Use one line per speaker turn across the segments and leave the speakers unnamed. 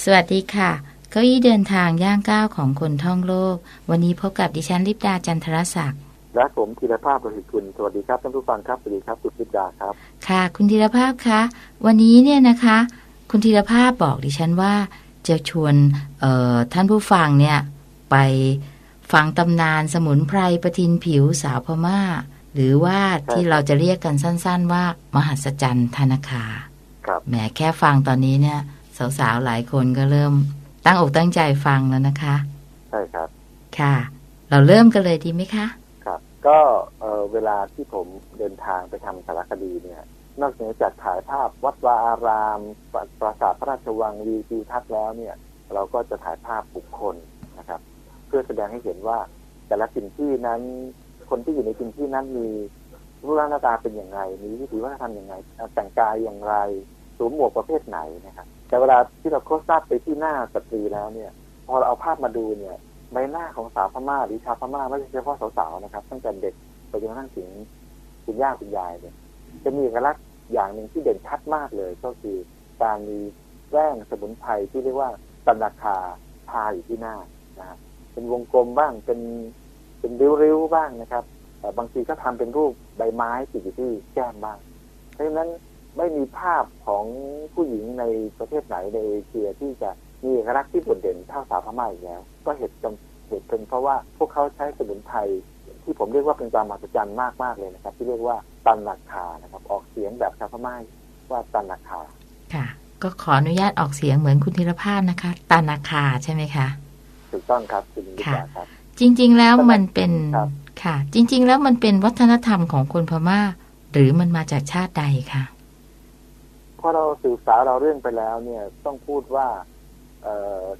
สวัสดีค่ะ เก้าอี้เดินทางย่างก้าวของคนท่องโลก วันนี้พบกับดิฉันลิปดาจันทรศักดิ์
และผมธีรภาพประสิทธิ์กุลสวัสดีครับท่านผู้ฟังครับสวัสดีครับสุดพิดาครับ
ค่ะ คุณธีรภาพคะวันนี้เนี่ยนะคะ คุณธีรภาพบอกดิฉันว่าจะชวนเอ่อท่านผู้ฟังเนี่ยไปฟังตำนานสมุนไพรประทินผิวสาวพม่า หรือว่าที่เราจะเรียกกันสั้น ๆ ว่ามหัศจรรย์ธนาคา
ครับ
แหมแค่ฟังตอนนี้เนี่ย สาวๆหลายคนก็เริ่มตั้งอกตั้งใจฟังแล้วนะคะ
ใช่ครับ
ค่ะ เราเริ่มกันเลยดีไหมคะ
ครับ ก็เอ่อเวลาที่ผมเดินทางไปทำสารคดีเนี่ย นอกเหนือจากถ่ายภาพวัดวาอารามปราปราสาทพระราชวังวิวทิวทัศน์แล้วเนี่ย เราก็จะถ่ายภาพบุคคลนะครับ เพื่อแสดงให้เห็นว่าแต่ละถิ่นที่นั้นคนที่อยู่ในถิ่นที่นั้นมีรูปร่างหน้าตาเป็นอย่างไร มีวิถีวัฒนธรรมอย่างไรเอ่อแต่งกายอย่างไร สวมหมวกประเภทไหนนะครับ แต่เวลาที่เราโคสซับไปที่หน้าสตรีแล้วเนี่ย พอเราเอาภาพมาดูเนี่ยใบหน้าของสาวพม่าหรือชาวพม่าไม่ใช่เฉพาะสาวๆนะครับตั้งแต่เด็กไปจนกระทั่งถึงคุณย่าคุณยายเนี่ยจะมีเอกลักษณ์อย่างหนึ่งที่เด่นชัดมากเลย ก็คือการมีแป้งสมุนไพรที่เรียกว่าตันาคาทาอยู่ที่หน้านะเป็นวงกลมบ้างเป็นเป็นริ้วๆบ้างนะครับบางทีก็ทำเป็นรูปใบไม้ติดอยู่ที่แก้มบ้างเพราะฉะนั้น ไม่มีภาพของผู้หญิงในประเทศไหนในเอเชียที่จะมีเอกลักษณ์ที่โดดเด่นเท่าสาวพม่าอีกแล้ว ก็เหตุจำเหตุเป็นเพราะว่าพวกเขาใช้สมุนไพรที่ผมเรียกว่าเป็นความมหัศจรรย์มากมากๆเลยนะครับ ที่เรียกว่าตันนาคานะครับ ออกเสียงแบบชาวพม่าว่าตันนาคา
ค่ะ ก็ขออนุญาตออกเสียงเหมือนคุณธีรภาพนะคะตานาคาใช่ไหมคะ
ถูกต้องครับคุณวิจาครับ
จริง ๆ แล้วมันเป็น
ครับ
ค่ะ จริง ๆ แล้วมันเป็นวัฒนธรรมของคนพม่า หรือมันมาจากชาติใดคะ
พอเราสืบสาเราเรื่องไปแล้วเนี่ยต้องพูดว่า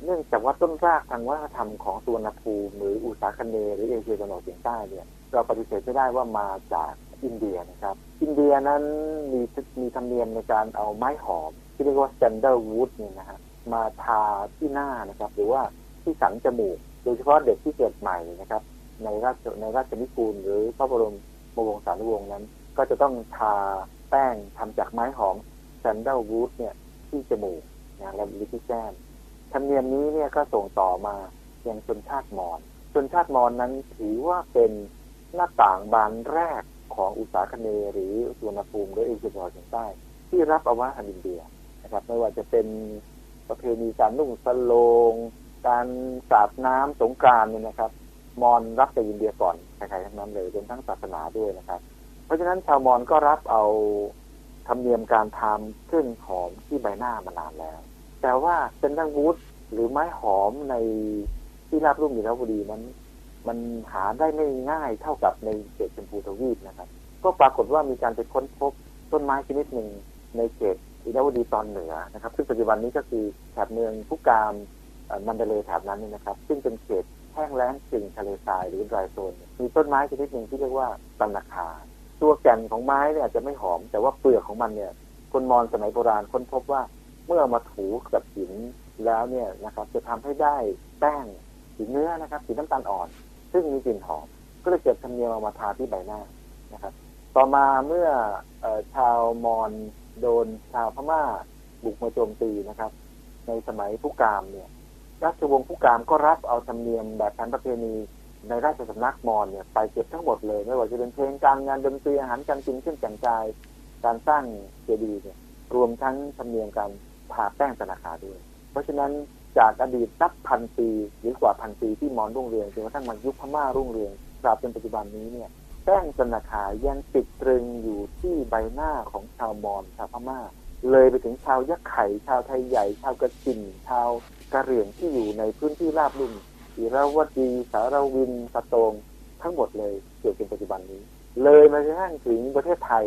เนื่องจากว่าต้นรากทางวัฒนธรรมของสุวรรณภูมิหรืออุษาคเนหรือเอเชียตะวันออกเฉียงใต้เนี่ยเราปฏิเสธไม่ได้ว่ามาจากอินเดียนะครับ อินเดียนั้นมีมีธรรมเนียมในการเอาไม้หอม ที่เรียกว่า sandalwood เนี่ยนะฮะมาทาที่หน้านะครับ หรือว่าที่สันจมูก โดยเฉพาะเด็กที่เกิดใหม่นะครับ ในราชในราชนิกูลหรือพระบรมวงศานุวงศ์นั้น ก็จะต้องทาแป้งทำจากไม้หอม ซนเดลวูดเนี่ยที่จมูกนะและหรือที่แก้มธรรมเนียมนี้เนี่ยก็ส่งต่อมายังชนชาติมอญชนชาติมอญนั้นถือว่าเป็นหน้าต่างบานแรกของอุตสาคเนหรือสุวรรณภูมิหรือเอเชียตะวันออกเฉียงใต้ ที่รับเอาวันอินเดียนะครับไม่ว่าจะเป็นประเพณีการนุ่งสโลง การสาดน้ำสงกรานเนี่ยนะครับ มอญรับจากอินเดียก่อนใครๆทั้งนั้นเลยรวมทั้งศาสนาด้วยนะครับ เพราะฉะนั้นชาวมอญก็รับเอา ธรรมเนียมการทำเครื่องหอมที่ใบหน้ามานานแล้ว แต่ว่าเป็นดังวูดหรือไม้หอมในที่ราบรุ่มอยู่แล้วบุรีนั้นมันหาได้ไม่ง่ายเท่ากับในเขตชมพูทวีปนะครับ ก็ปรากฏว่ามีการไปค้นพบต้นไม้ชนิดหนึ่งในเขตอินทวดีตอนเหนือนะครับ ซึ่งปัจจุบันนี้ก็คือแถบเมืองพุกามมันเดเลแถบนั้นนี่นะครับ ซึ่งเป็นเขตแห้งแล้งกึ่งทะเลทรายหรือดรายโซนมีต้นไม้ชนิดหนึ่งที่เรียกว่าตันนาคา ตัวแก่นของไม้เนี่ยอาจจะไม่หอม แต่ว่าเปลือกของมันเนี่ย คนมอญสมัยโบราณค้นพบว่าเมื่อมาถูกับหินแล้วเนี่ยนะครับ จะทำให้ได้แป้งสีเนื้อนะครับสีน้ำตาลอ่อน ซึ่งมีกลิ่นหอม ก็เลยเกิดธรรมเนียมเอามาทาที่ใบหน้านะครับ ต่อมาเมื่อออชาวมอญโดนชาวพม่าบุกมาโจมตีนะครับ ในสมัยผู้กามเนี่ยราชวงศ์ผู้กามก็รับเอาธรรมเนียมแบบพันประเพณี ในราชสำนักมอญเนี่ยไปเก็บทั้งหมดเลย ไม่ว่าจะเป็นเพลงการงานดนตรีอาหารการกินเครื่องแต่งกาย การสร้างเจดีย์เนี่ยรวมทั้งธรรมเนียมการทาแป้งธนาคารด้วย เพราะฉะนั้นจากอดีตนับพันปีหรือกว่าพันปีที่มอญรุ่งเรืองจนกระทั่งมายุคพม่ารุ่งเรืองตราบจนปัจจุบันนี้เนี่ยแป้งธนาคารยังติดตรึงอยู่ที่ใบหน้าของชาวมอญชาวพม่า เลยไปถึงชาวยะไข่ชาวไทยใหญ่ ชาวกระจินชาวกะเหรี่ยงที่อยู่ในพื้นที่ราบลุ่ม อิราวดี สารวินสตงทั้งหมดเลยเกี่ยวกับปัจจุบันนี้ เลยมาจนกระทั่งถึงประเทศไทย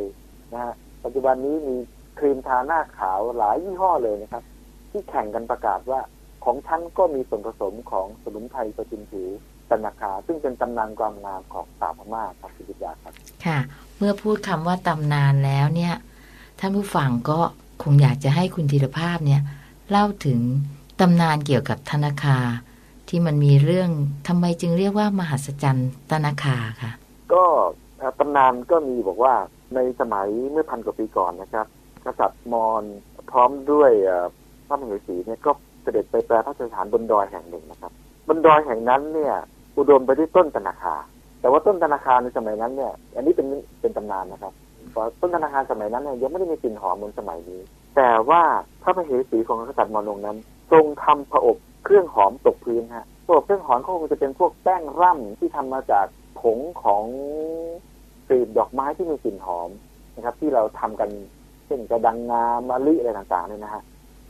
นะฮะปัจจุบันนี้มีครีมทาหน้าขาวหลายยี่ห้อเลยนะครับ ที่แข่งกันประกาศว่าของฉันก็มีส่วนผสมของสมุนไพรประจินผิวตันาคาซึ่งเป็นตำนานความงามของสาวพม่าครับคุณวิยาครับ
ค่ะ เมื่อพูดคำว่าตำนานแล้วเนี่ยท่านผู้ฟังก็คงอยากจะให้คุณธีรภาพเนี่ย เล่าถึงตำนานเกี่ยวกับธนาคาร ที่มันมีเรื่องทำไมจึงเรียกว่ามหัศจรรย์ธนาคาค่ะ
ก็ตำนานก็มีบอกว่าในสมัยเมื่อพันกว่าปีก่อนนะครับกษัตริย์มอญพร้อมด้วยพระมเหสีเนี่ยก็เสด็จไปแปรพระราชฐานบนดอยแห่งหนึ่งนะครับ บนดอยแห่งนั้นเนี่ย อุดมไปด้วยต้นตนาคา แต่ว่าต้นตนาคาในสมัยนั้นเนี่ย อันนี้เป็นเป็นตำนานนะครับเพราะต้นตนาคาสมัยนั้นเนี่ยยังไม่ได้มีกลิ่นหอมเหมือนสมัยนี้ แต่ว่าพระมเหสีของกษัตริย์มอญงนั้น ทรงทำผอบ เครื่องหอมตกพื้นฮะพวกเครื่องหอมก็คงจะเป็นพวกแป้งร่ำที่ทำมาจากผงของกลีบดอกไม้ที่มีกลิ่นหอมนะครับ ที่เราทำกันเช่นกระดังงามะลิอะไรต่างๆเนี่ยนะฮะ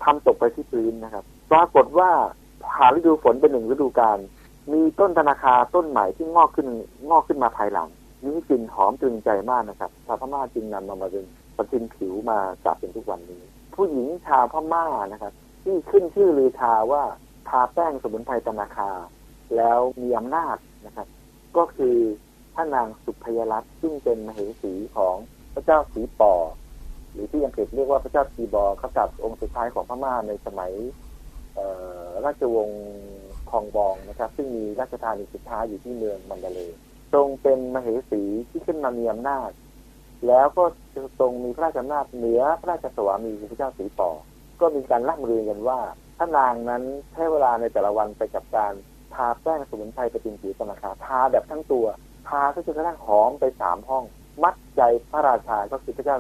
ทำตกไปที่พื้นนะครับ ปรากฏว่าผ่านฤดูฝนเป็นหนึ่งฤดูกาลมีต้นธนาคารต้นใหม่ที่งอกขึ้นงอกขึ้นมาภายหลังมีกลิ่นหอมตึงใจมากนะครับชาวพม่าจึงนำมามาเป็นปฏินผิวมาจับเป็นทุกวันนี้ ผู้หญิงชาวพม่านะครับ ที่ขึ้นชื่อลือชาว่า ทาแป้งสมุนไพรตนาคา แล้วมีอำนาจนะครับ ก็คือพระนางสุพยรัตน์ซึ่งเป็นมเหสีของพระเจ้าสีปอ หรือที่อังกฤษเรียกว่าพระเจ้าทีบอร์กษัตริย์องค์สุดท้ายของพม่าในสมัยราชวงศ์คองบองนะครับ ซึ่งมีราชธานีสุดท้ายอยู่ที่เมืองมันดาเลทรงเป็นมเหสีที่ขึ้นมามีอำนาจ แล้วก็ทรงมีพระราชอำนาจเหนือพระราชสวามีคือพระเจ้าสีปอ ก็มีการล่ำลือกันว่า พระนางนั้นใช้เวลาในแต่ละวันไปกับการทาแป้งสมุนไพรไปตินผิวตนาคาทาแบบทั้งตัวทาก็จนกระทั่งหอมไปสามห้อง มัดใจพระราชาก็คือพระเจ้า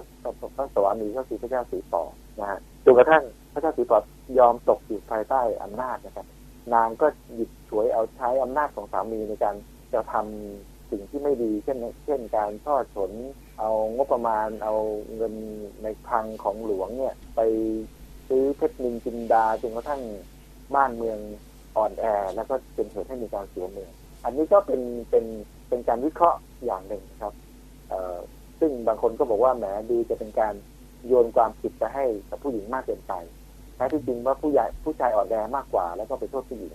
พระสวามีก็คือพระเจ้าสีปอนะฮะจนกระทั่งพระเจ้าสีปอยอมตกอยู่ภายใต้อำนาจนะครับ นางก็หยิบฉวยเอาใช้อำนาจของสามีในการจะทำสิ่งที่ไม่ดี เช่น เช่นการทอดฉน เอางบประมาณ เอาเงินในคลังของหลวงเนี่ย ไป ซื้อเพชรนินจินดาจนกระทั่งบ้านเมืองอ่อนแอ แล้วก็เป็นเหตุให้มีการเสียเมือง อันนี้ก็เป็นเป็นเป็นการวิเคราะห์อย่างหนึ่งครับซึ่งบางคนก็บอกว่าแหมดูจะเป็นการโยนความผิดไปให้กับผู้หญิงมากเกินไปแท้ที่จริงว่าผู้ใหญ่ผู้ชายอ่อนแอมากกว่า แล้วก็ไปโทษผู้หญิง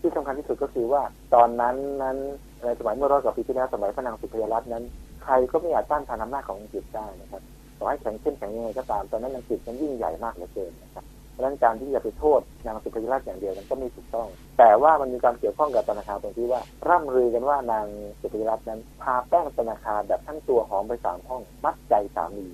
ที่สำคัญที่สุดก็คือว่าตอนนั้นนั้นในสมัยเมื่อร้อยกว่าปีที่แล้วสมัยพระนางสุพยรัตน์นั้น ใครก็ไม่อาจต้านทานอำนาจของอังกฤษได้นะครับ อให้แข็งเข้มแข็งยังไงก็ตามตอนนั้นอังกฤษมันยิ่งใหญ่มากเหลือเกินนะครับเพราะฉะนั้นการที่จะไปโทษนางสุพยรัตน์อย่างเดียวนั้นก็ไม่ถูกต้อง แต่ว่ามันมีการเกี่ยวข้องกับธนาคารตรงที่ว่า ร่ำลือกันว่านางสุพยรัตน์นั้นพาแป้งธนาคารแบบทั้งตัวหอมไปสามห้องมัดใจสามี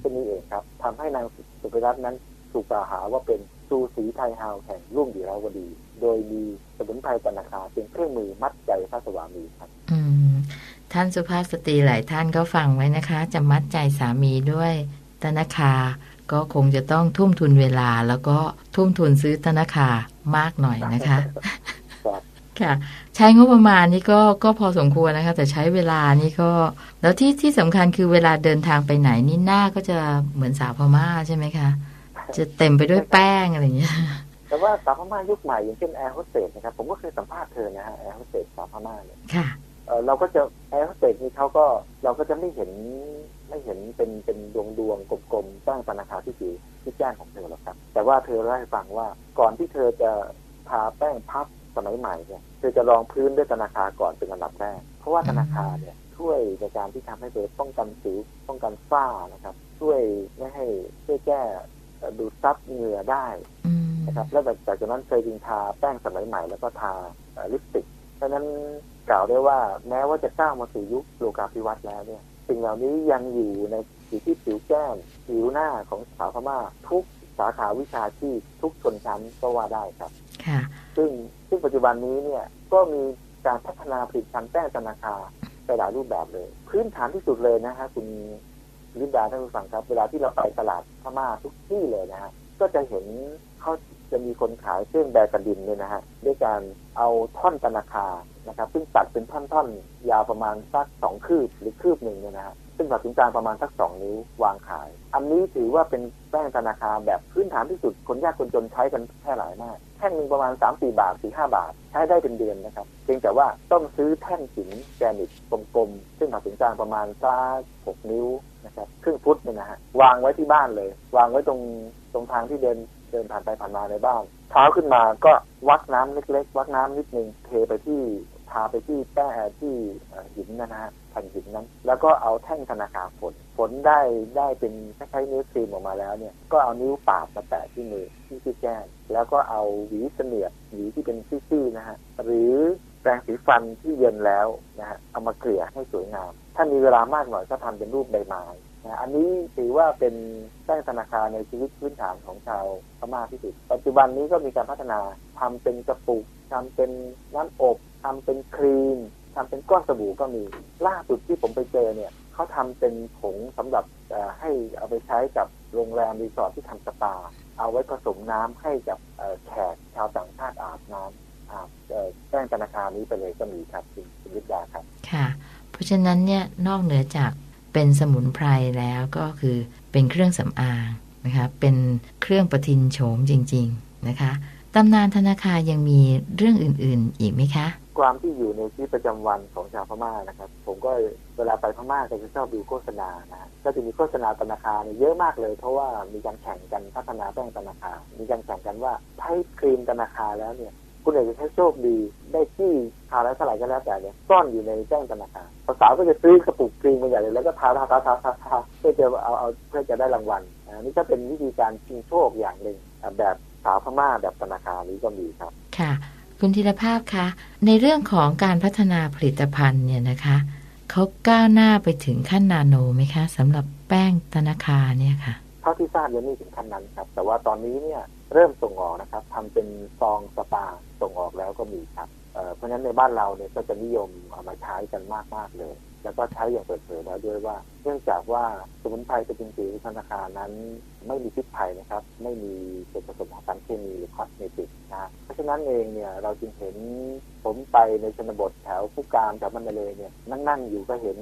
เช่นนี้เองครับทำให้นางสุพยรัตน์นั้นถูกกล่าวหาว่าเป็นซูสีไทยฮาวแห่งรุ่งดีราวดี โดยมีสมุนไพรธนาคารเป็นเครื่องมือมัดใจพระสวามีครับ
อืม ท่านสุภาพสตรีหลายท่านก็ฟังไว้นะคะ จะมัดใจสามีด้วยธนาคารก็คงจะต้องทุ่มทุนเวลา แล้วก็ทุ่มทุนซื้อธนาคารมากหน่อยนะคะ ค่ะ ใช้งบประมาณนี่ก็ก็พอสมควรนะคะ แต่ใช้เวลานี่ก็ แล้วที่ที่สำคัญคือเวลาเดินทางไปไหนนี่หน้าก็จะเหมือนสาวพม่าใช่ไหมคะจะเต็มไปด้วยแป้งอะไรอย่างเงี้ย
แต่ว่าสาวพม่ายุคใหม่อย่างเช่นแอร์โฮสเตสนะครับผมก็เคยสัมภาษณ์เธอนะฮะแอร์โฮสเตสสาวพม่าเนี่ย
ค่ะ
เราก็จะแอร์โฮสเตสนี่เขาก็เราก็จะไม่เห็นไม่เห็นเป็นเป็นดวงดวงกลมๆตั้งธนาคารที่สีที่แจ้งของเธอหรอกครับ แต่ว่าเธอเล่าให้ฟังว่าก่อนที่เธอจะทาแป้งพับสมัยใหม่เนี่ยเธอจะรองพื้นด้วยธนาคารก่อนเป็นอันดับแรก เพราะว่าธนาคารเนี่ยช่วยในการที่ทำให้เธอป้องกันสิวป้องกันฝ้านะครับ ช่วยไม่ให้ช่วยแก้ดูดซับเหงื่อได้นะครับ แล้วจากจากนั้นเคยจึงทาแป้งสมัยใหม่ แล้วก็ทาลิปสติก เพราะนั้นกล่าวได้ว่าแม้ว่าจะก้าวมาสู่ยุคโลกาภิวัตน์แล้วเนี่ย สิ่งเหล่านี้ยังอยู่ในอยู่ที่ผิวแก้มผิวหน้าของสาวพม่าทุกสาขาวิชาชีพทุกชนชั้นก็ว่าได้ครับ
ค่ะ
ซึ่งซึ่งปัจจุบันนี้เนี่ยก็มีการพัฒนาผลิตภัณฑ์แป้งธนาคารไปหลายรูปแบบเลย พื้นฐานที่สุดเลยนะฮะคุณลินดาท่านผู้ฟังครับ เวลาที่เราไปตลาดพม่าทุกที่เลยนะฮะก็จะเห็นเขาจะมีคนขายเครื่องแบกระดินเนี่ยนะฮะด้วยการ เอาท่อนธนาคารนะครับซึ่งตัดเป็นท่อนๆยาวประมาณสักสองคืบหรือคืบหนึ่งเนี่ยนะฮะซึ่งตัดถึงกลางประมาณสักสองนิ้ววางขาย อันนี้ถือว่าเป็นแป้งธนาคารแบบพื้นฐานที่สุดคนยากคนจนใช้กันแค่หลายมาก แท่งหนึ่งประมาณสามสี่บาทสี่ห้าบาท ใช้ได้เป็นเดือนนะครับเพียงแต่ว่าต้องซื้อแท่งหินแกรนิตกลมๆ ซึ่งตัดถึงกลางประมาณสักหกนิ้วนะครับครึ่งฟุตเนี่ยนะฮะวางไว้ที่บ้านเลย วางไว้ตรงตรงทางที่เดิน เดินผ่านไปผ่านมาในบ้านเท้าขึ้นมาก็วักน้ำเล็ก ๆ วักน้ำนิดนึงเทไปที่ทาไปที่แป้ที่หินนะฮะแผ่นหินนั้น แล้วก็เอาแท่งธนาคารฝนฝนได้ได้เป็นคล้ายๆนื้อครีมออกมาแล้วเนี่ยก็เอานิ้วปาดมาแตะที่มือที่ที่แก้มแล้วก็เอาหวีเสนียดหวีที่เป็นซี่ๆนะฮะหรือแปรงสีฟันที่เย็นแล้วนะฮะเอามาเกลี่ยให้สวยงาม ถ้ามีเวลามากหน่อยก็ทำเป็นรูปใบไม้ นะอันนี้ถือว่าเป็นแป้งธนาคารในชีวิตพื้นฐานของชาวพม่าที่สุด ปัจจุบันนี้ก็มีการพัฒนาทำเป็นกระปุกทำเป็นน้ำอบทำเป็นครีมทำเป็นก้อนสบู่ก็มี ล่าสุดที่ผมไปเจอเนี่ยเขาทำเป็นผงสำหรับให้เอาไปใช้กับโรงแรมรีสอร์ทที่ทำสปา เอาไว้ผสมน้ำให้กับแขกชาวต่างชาติอาบน้ำอาบเอ่อแป้งธนาคารนี้ไปเลยก็มีครับคุณวิทยาครับ
ค่ะ เพราะฉะนั้นเนี่ยนอกเหนือจาก เป็นสมุนไพรแล้วก็คือเป็นเครื่องสำอางนะคะเป็นเครื่องประทินโฉมจริง ๆนะคะตำนานธนาคารยังมีเรื่องอื่น ๆ อีกไหมคะ
ความที่อยู่ในชีวิตประจำวันของชาวพม่านะครับ ผมก็เวลาไปพม่าก็จะชอบดูโฆษณานะฮะก็จะมีโฆษณาธนาคารเยเยอะมากเลย เพราะว่ามีการแข่งกันพัฒนาแป้งธนาคารมีการแข่งกันว่าใช้ครีมธนาคารแล้วเนี่ย คุณอกจจะใช้โชคดีได้ที่ทาแล้วเท่าไหร่ก็แล้วแต่เนี่ยซ่อนอยู่ในแป้งธนาคารสาวก็จะซื้อกระปุกครีมมาใหญ่เลยแล้วก็ทาทาทาทาทาทาเพื่อจะเอาเอาเพื่อจะได้รางวัลอันนี้ก็เป็นวิธีการชิงโชคอย่างหนึ่งแบบสาวพม่าแบบธนาคารนี้ก็มีครับ
ค่ะ คุณธีรภาพคะในเรื่องของการพัฒนาผลิตภัณฑ์เนี่ยนะคะเขาก้าวหน้าไปถึงขั้นนาโนไหมคะสำหรับแป้งธนาคารเนี่ยค่ะ
ท่าที่ทราบยังไม่ถึงขั้นนั้นครับ แต่ว่าตอนนี้เนี่ยเริ่มส่งออกนะครับทำเป็นซองสปาส่งออกแล้วก็มีครับเเพราะฉะนั้นในบ้านเราเนี่ยก็จะนิยมเอามาใช้กันมากมากเลย แล้วก็ใช้อย่างเปิดเผยแล้วด้วยว่า เนื่องจากว่าสมุนไพรเป็นจริงๆธนาคารนั้น ไม่มีพิษภัยนะครับ ไม่มีส่วนผสมของสารเคมีหรือคอสเมติกนะเพราะฉะนั้นเองเนี่ยเราจึงเห็นผมไปในชนบทแถวผู้การแถวมันเลยเนี่ยนั่งๆอยู่ก็เห็น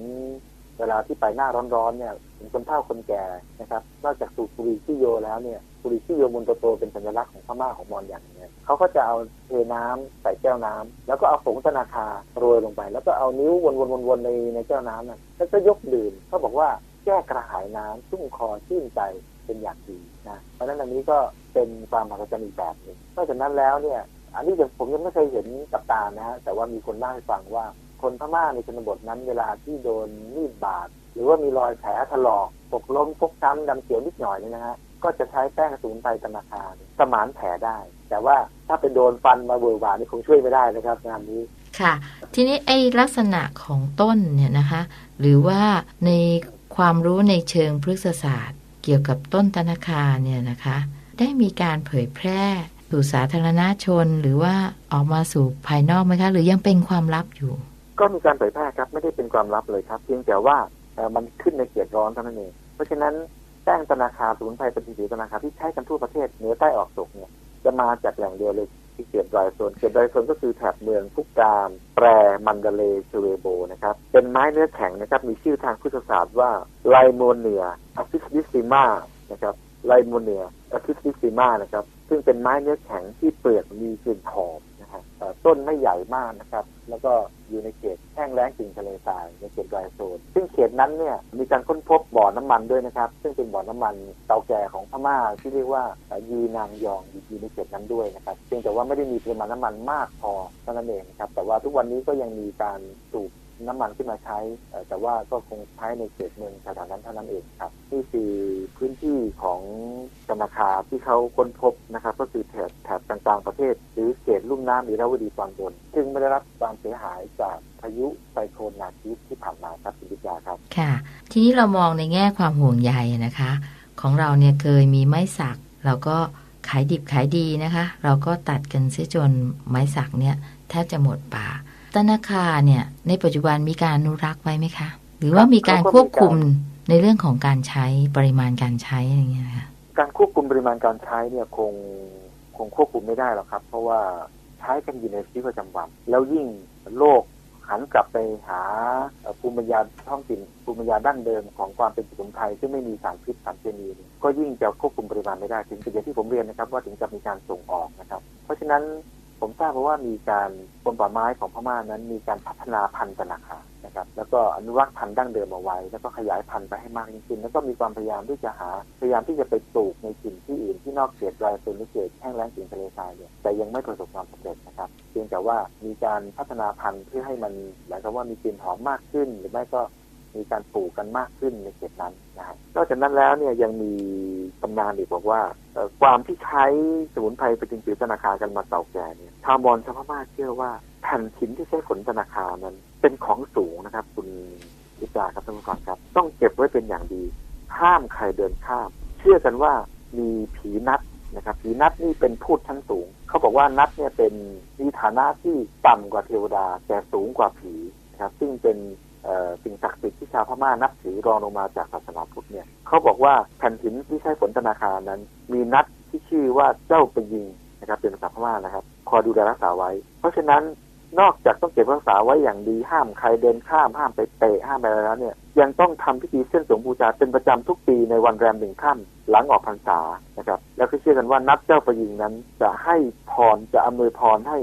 เวลาที่ไปหน้าร้อนๆเนี่ย คนเฒ่าคนแก่นะครับ นอกจากสูบบุหรี่ที่โยแล้วเนี่ยบุหรี่ที่โยมุนโตโตเป็นสัญลักษณ์ของพม่าของมอญอย่างเนี่ยเขาก็จะเอาเทน้ำใส่แก้วน้ำแล้วก็เอาผงธนาคาโรยลงไป แล้วก็เอานิ้ววนๆๆในในแก้วน้ำนั่นแล้วก็ยกดื่มเขาบอกว่าแก้กระหายน้ำชุ่มคอชื่นใจเป็นอย่างดีนะเพราะฉะนั้นอันนี้ก็เป็นความมหัศจรรย์อีกแบบหนึงนอกจากนั้นแล้วเนี่ยอันนี้ยังผมยังไม่เคยเห็นกับตานะฮะแต่ว่ามีคนเล่าให้ฟังว่าคนพม่าในชนบทนั้นเวลาที่โดนมีดบาด หรือว่ามีรอยแผลถลอกตกล้มฟกช้ำดำเขียวนิดหน่อยเนี่ยนะฮะก็จะใช้แป้งสมุนไพรธนาคารสมานแผลได้ แต่ว่าถ้าเป็นโดนฟันมาเวอร์หวานนี่คงช่วยไม่ได้นะครับงานนี้
ค่ะ ทีนี้ไอ้ลักษณะของต้นเนี่ยนะคะ หรือว่าในความรู้ในเชิงพฤกษศาสตร์ เกี่ยวกับต้นธนาคารเนี่ยนะคะ ได้มีการเผยแพร่สู่สาธารณชนหรือว่าออกมาสู่ภายนอกไหมคะ หรือยังเป็นความลับอยู่
ก็มีการเผยแพร่ครับไม่ได้เป็นความลับเลยครับ เพียงแต่ว่าเอ่อ มันขึ้นในเขตร้อนเท่านั้นเอง เพราะฉะนั้นแป้งธนาคารสมุนไพรปฏิสีธนาคารที่ใช้กันทั่วประเทศเหนือใต้ออกตกเนี่ยจะมาจากแหล่งเดียวเลยที่เขตดอยโซนเขตดอยโซนก็คือแถบเมืองพุกกามแปรมันเดเลเชเวโบนะครับเป็นไม้เนื้อแข็งนะครับมีชื่อทางพุทธศาสตร์ว่าไลโมเนียอะฟิสดิซิมานะครับไลโมเนียอะฟิสดิซิมานะครับซึ่งเป็นไม้เนื้อแข็งที่เปลือกมีกลิ่นหอม ต้นไม่ใหญ่มากนะครับ แล้วก็อยู่ในเขตแห้งแล้งกิ่งทะเลทรายในเขตดอยโซน ซึ่งเขตนั้นเนี่ยมีการค้นพบบ่อน้ำมันด้วยนะครับ ซึ่งเป็นบ่อน้ำมันเก่าแก่ของพม่าที่เรียกว่ายีนางยองอยู่ในเขตนั้นด้วยนะครับเพียงแต่ว่าไม่ได้มีปริมาณน้ำมันมากพอเท่านั้นเองครับแต่ว่าทุกวันนี้ก็ยังมีการสูบ น้ำมันขึ้นมาใช้ แต่ว่าก็คงใช้ในเขตเมืองสถานนั้นเท่านั้นเองครับนี่คือพื้นที่ของธนาคารที่เขาค้นพบนะครับก็คือแถบแถบกลางๆประเทศ หรือเขตลุ่มน้ำอิราวดีตอนบน ซึ่งไม่ได้รับความเสียหายจากพายุไซโคลนนาคิสที่ผ่านมาครับคุณวิทยาครับ
ค่ะ ทีนี้เรามองในแง่ความห่วงใยนะคะ ของเราเนี่ยเคยมีไม้สักเราก็ขายดิบขายดีนะคะ เราก็ตัดกันเสียจนไม้สักเนี่ยแทบจะหมดป่า ธนาคารเนี่ย ในปัจจุบันมีการอนุรักษ์ไว้ไหมคะ หรือว่ามีการควบคุมในเรื่องของการใช้ปริมาณการใช้อะไรอย่างเงี้ยนะคะ
การควบคุมปริมาณการใช้เนี่ยคงคงควบคุมไม่ได้หรอกครับ เพราะว่าใช้กันอยู่ในชีวิตประจำวัน แล้วยิ่งโลกหันกลับไปหาเอ่อภูมิปัญญาท้องถิ่นภูมิปัญญาดั้งเดิมของความเป็นสมุนไพรซึ่งไม่มีสารพิษสารเคมีเนี่ยก็ยิ่งจะควบคุมปริมาณไม่ได้ถึงอย่างที่ผมเรียนนะครับ ว่าถึงจะมีการส่งออกนะครับ เพราะฉะนั้น ผมทราบมาะว่ามีการกรมป่าไม้ของพม่านั้น มีการพัฒนาพันธุ์ธนาคานะครับ แล้วก็อนุรักษ์พันธุ์ดั้งเดิมเอาไว้ แล้วก็ขยายพันธุ์ไปให้มากยิ่งขึ้น แล้วก็มีความพยายามที่จะหา พยายามที่จะไปปลูกในถิ่นที่อื่นที่นอกเขตดอยโซนเขตแห้งแล้งกิ่งทะเลทรายเนี่ย แต่ยังไม่ประสบความสำเร็จนะครับ เพียงแต่ว่ามีการพัฒนาพันธุ์เพื่อให้มันหมายความว่ามีกลิ่นหอมมากขึ้น หรือไม่ก็ มีการปลูกกันมากขึ้นในเขตนั้นนะฮะนอกจากนั้นแล้วเนี่ยยังมีตำนานอีกบอกว่าความที่ใช้สมุนไพรเป็นจริงๆธนาคารกันมาเก่าแก่เนี่ยชาวมอญชาวพม่าเชื่อว่าแผ่นหินที่ใช้ขนธนาคารนั้นเป็นของสูงนะครับ คุณวิจาครับท่านผู้ฟังครับ ต้องเก็บไว้เป็นอย่างดี ห้ามใครเดินข้าม เชื่อกันว่ามีผีนัดนะครับผีนัดนี่เป็นพูดชั้นสูง เขาบอกว่านัดเนี่ยเป็นมีฐานะที่ต่ำกว่าเทวดา แต่สูงกว่าผีนะครับซึ่งเป็น สิ่งศักดิ์สิทธิ์ที่ชาวพม่านับถือรองลงมาจากศาสนาพุทธเนี่ยเขาบอกว่าแผ่นหินที่ใช้ฝนธนาคารนั้น มีนัดที่ชื่อว่าเจ้าไปยิงนะครับเป็นภาษาพม่านะครับคอยดูแลรักษาไว้ เพราะฉะนั้นนอกจากต้องเก็บรักษาไว้อย่างดีห้ามใครเดินข้ามห้ามไปเตะห้ามอะไรแล้วเนี่ยยังต้องทำพิธีเส้นสงบูชาเป็นประจำทุกปีในวันแรมหนึ่งค่ำหลังออกพรรษานะครับแล้วก็เชื่อกันว่านัดเจ้าประยิงนั้น จะให้พรจะอำนวยพรให้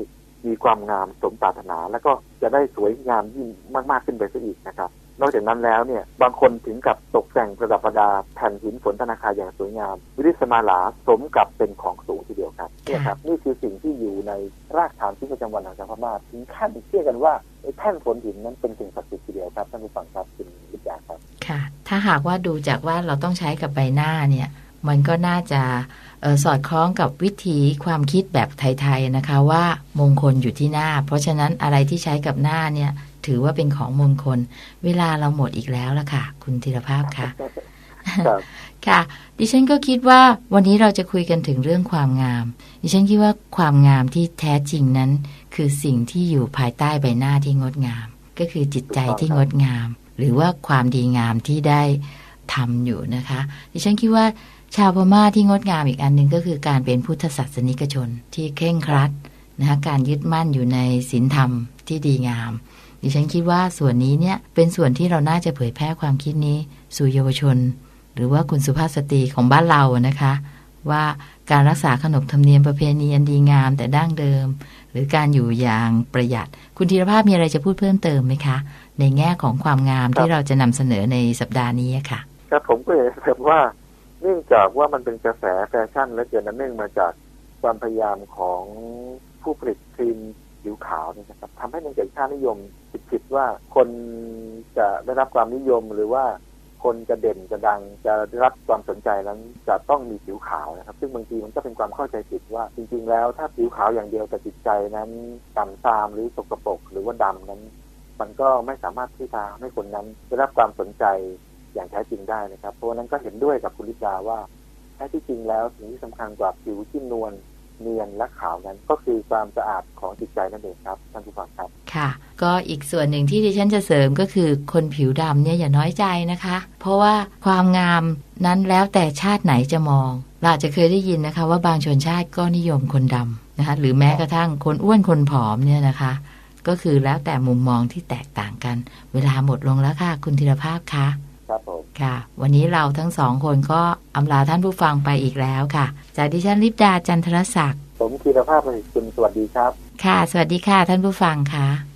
มีความงามสมปรารถนา แล้วก็จะได้สวยงามยิ่งมากๆขึ้นไปซะอีกนะครับ นอกจากนั้นแล้วเนี่ยบางคนถึงกับตกแต่งประดับประดาแผ่นหินฝนธนาคารอย่างสวยงาม วิริสมาลาสมกับเป็นของสูงทีเดียวครับเนี่ยครับนี่คือสิ่งที่อยู่ในรากฐานที่ประจำวันของชาวพม่าถึงขั้นเชื่อกันว่าไอ้แท่นฝนหินนั้นเป็นสิ่งศักดิ์สิทธิ์ทีเดียวครับท่านผู้ฟังครับคุณวิทยาครับ
ค่ะ ถ้าหากว่าดูจากว่าเราต้องใช้กับใบหน้าเนี่ย มันก็น่าจะเออสอดคล้องกับวิธีความคิดแบบไทยๆนะคะว่ามงคลอยู่ที่หน้า เพราะฉะนั้นอะไรที่ใช้กับหน้าเนี่ยถือว่าเป็นของมงคล เวลาเราหมดอีกแล้วละค่ะ คุณธีรภาพค่ะ
ครับ
ค่ะ ดิฉันก็คิดว่าวันนี้เราจะคุยกันถึงเรื่องความงาม ดิฉันคิดว่าความงามที่แท้จริงนั้น คือสิ่งที่อยู่ภายใต้ใบหน้าที่งดงาม ก็คือจิตใจที่งดงาม หรือว่าความดีงามที่ได้ ทำอยู่นะคะ ดิฉันคิดว่าชาวพม่าที่งดงามอีกอันหนึ่งก็คือการเป็นพุทธศาสนิกชนที่เคร่งครัดนะคะการยึดมั่นอยู่ในศีลธรรมที่ดีงาม ดิฉันคิดว่าส่วนนี้เนี่ยเป็นส่วนที่เราน่าจะเผยแพร่ความคิดนี้สู่เยาวชน หรือว่าคุณสุภาพสตรีของบ้านเรานะคะ ว่าการรักษาขนบธรรมเนียมประเพณีอันดีงามแต่ดั้งเดิม หรือการอยู่อย่างประหยัด คุณธีรภาพมีอะไรจะพูดเพิ่มเติมไหมคะ ในแง่ของความงามที่เราจะนำเสนอในสัปดาห์นี้ค่ะ
ครับผมก็อยากจะเสริมว่าเนื่องจากว่ามันเป็นกระแสแฟชั่น และเกิดนั้นเนื่องมาจากความพยายามของผู้ผลิตครีมผิวขาวนี่นะครับทำให้มันเกิดค่านิยมผิดๆว่าคนจะได้รับความนิยมหรือว่าคนจะเด่นจะดังจะได้รับความสนใจนั้นจะต้องมีผิวขาวนะครับ ซึ่งบางทีมันก็เป็นความเข้าใจผิดว่า จริง ๆ แล้วถ้าผิวขาวอย่างเดียวแต่จิตใจนั้นต่ำตามหรือสกปรกหรือว่าดำนั้น มันก็ไม่สามารถที่จะให้คนนั้นได้รับความสนใจ อย่างแท้จริงได้นะครับ เพราะนั้นก็เห็นด้วยกับคุณลิจาว่าแท้ที่จริงแล้วสิ่งที่สำคัญกว่าผิวที่นวลเนียนและขาวนั้นก็คือความสะอาดของจิตใจนั่นเองครับท่านผู้ฟังครับ
ค่ะ ก็อีกส่วนหนึ่งที่ดิฉันจะเสริมก็คือคนผิวดำเนี่ยอย่าน้อยใจนะคะ เพราะว่าความงามนั้นแล้วแต่ชาติไหนจะมองเราอาจจะเคยได้ยินนะคะ ว่าบางชนชาติก็นิยมคนดำนะคะหรือแม้กระทั่งคนอ้วนคนผอมเนี่ยนะคะ ก็คือแล้วแต่มุมมองที่แตกต่างกัน เวลาหมดลงแล้วค่ะ คุณธีรภาพคะ
ครับผม
ค่ะ วันนี้เราทั้งสองคนก็อำลาท่านผู้ฟังไปอีกแล้วค่ะ จากดิฉันลิปดาจันทรศักดิ์
ผมคีรภาพประสิทธิ์คุณสวัสดีครับ
ค่ะ สวัสดีค่ะท่านผู้ฟังค่ะ